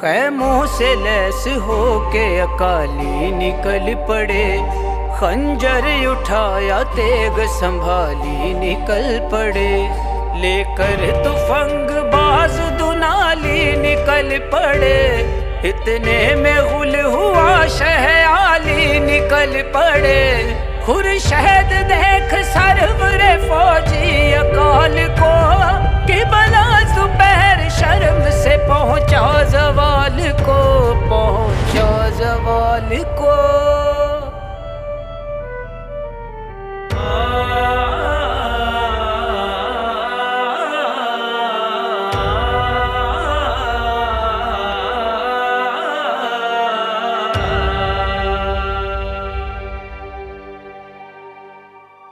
खैमों से लैस होके अकाली निकल पड़े। खंजर उठाया, तेग संभाली निकल पड़े। लेकर तुफंग बाज दुनाली निकल पड़े। इतने में गुल हुआ शहयाली निकल पड़े। खुर शहद देख सरवरे फौजी अकाल को कि बना दोपहर शर्म से पहुँचा जवाल को पहुँचा जवाल को।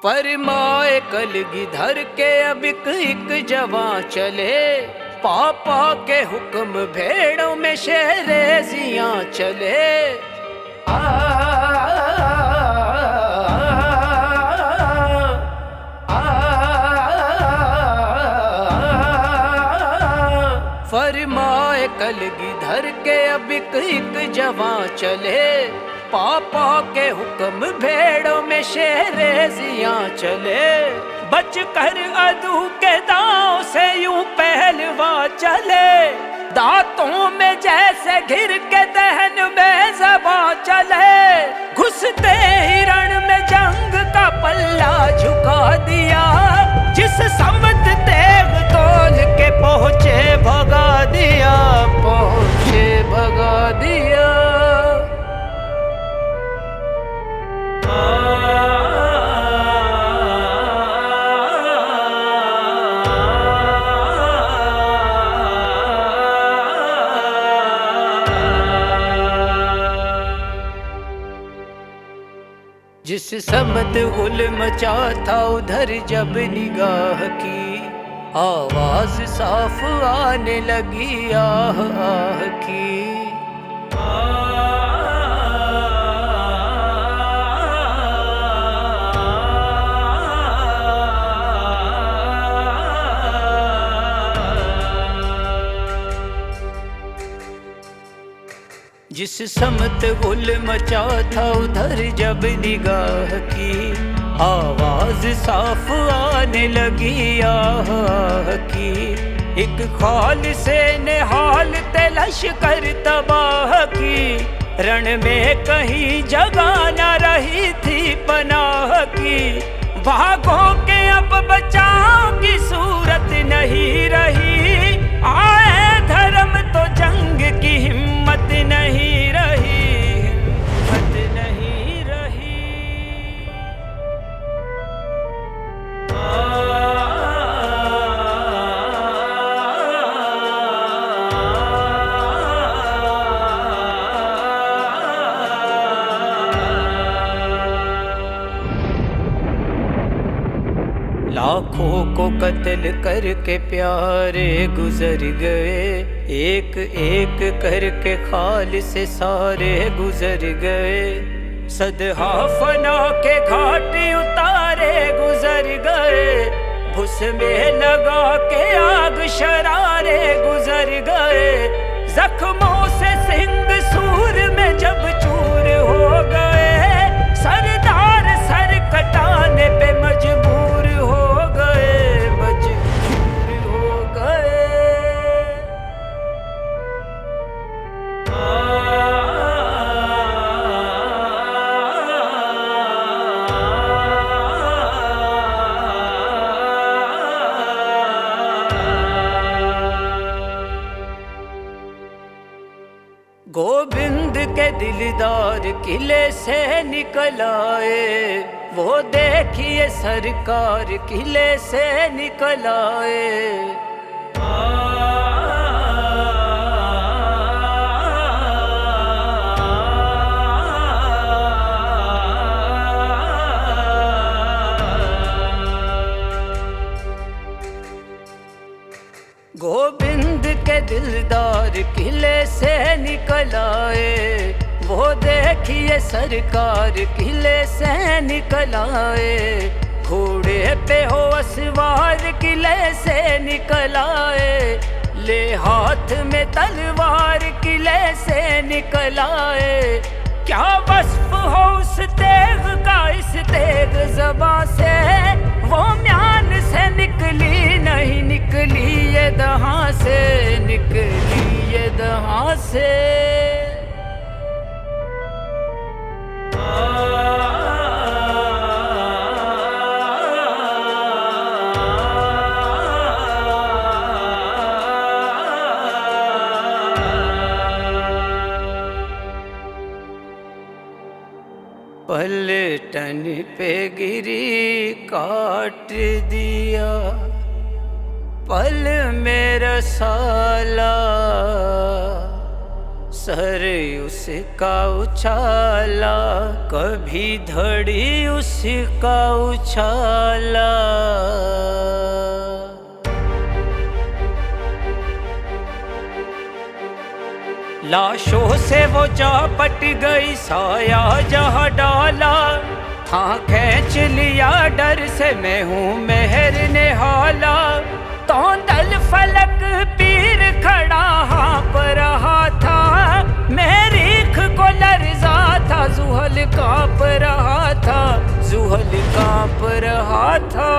परमाए कलगी धर के अब एक जवा चले पापा के हुक्म भेड़ों में शहरेजियाँ चले आ, फरमाए कलगी धर के अब एक जवा चले पापा के हुक्म भेड़ों में शेरेजियाँ चले। बच कर अदू के दांव से यूँ पहलवा चले। दांतों में जैसे घिर के जिस समत उल मचा था उधर जब निगाह की। आवाज़ साफ़ आने लगी आह आह की। जिस समत गुल मचा था उधर जब निगाह की, आवाज़ साफ़ आने लगी आह की। एक खाल से निहाल तलश कर तबाह की। रण में कहीं जगह न रही थी पनाह की। भागों के अब बचाव की सूरत लाखों को कत्ल करके प्यारे गुजर गए। एक एक करके खाल से सारे गुजर गए। सदहा फना के घाट उतारे गुजर गए। भुस में लगा के आग शरारे गुजर गए। जख्मों से सिंध दिलदार किले से निकल आए। वो देखिए सरकार किले से निकल आए। देखिए सरकार, किले से निकल आए घोड़े पे हो असवार, किले से निकल आए चले हाथ में तलवार, किले से निकल आए क्या वस्फ हो उस तेग का? इस तेग जबा से वो म्यान से निकली नहीं, निकली ये दहा से, निकली ये दहा से। पलटन पे गिरी, काट दिया। पल मेरा साला, सर उसका उछाला, कभी धड़ी उसका उछाला। लाशों से वो जा पट गई, साया जहाँ डाला। था खींच लिया, डर से मैं हूँ मेहर ने हाला तो दल फलक पीर खड़ा हाँप रहा था मेरीख को लरजा था, जुहल काँप रहा था, जुहल काँप रहा था।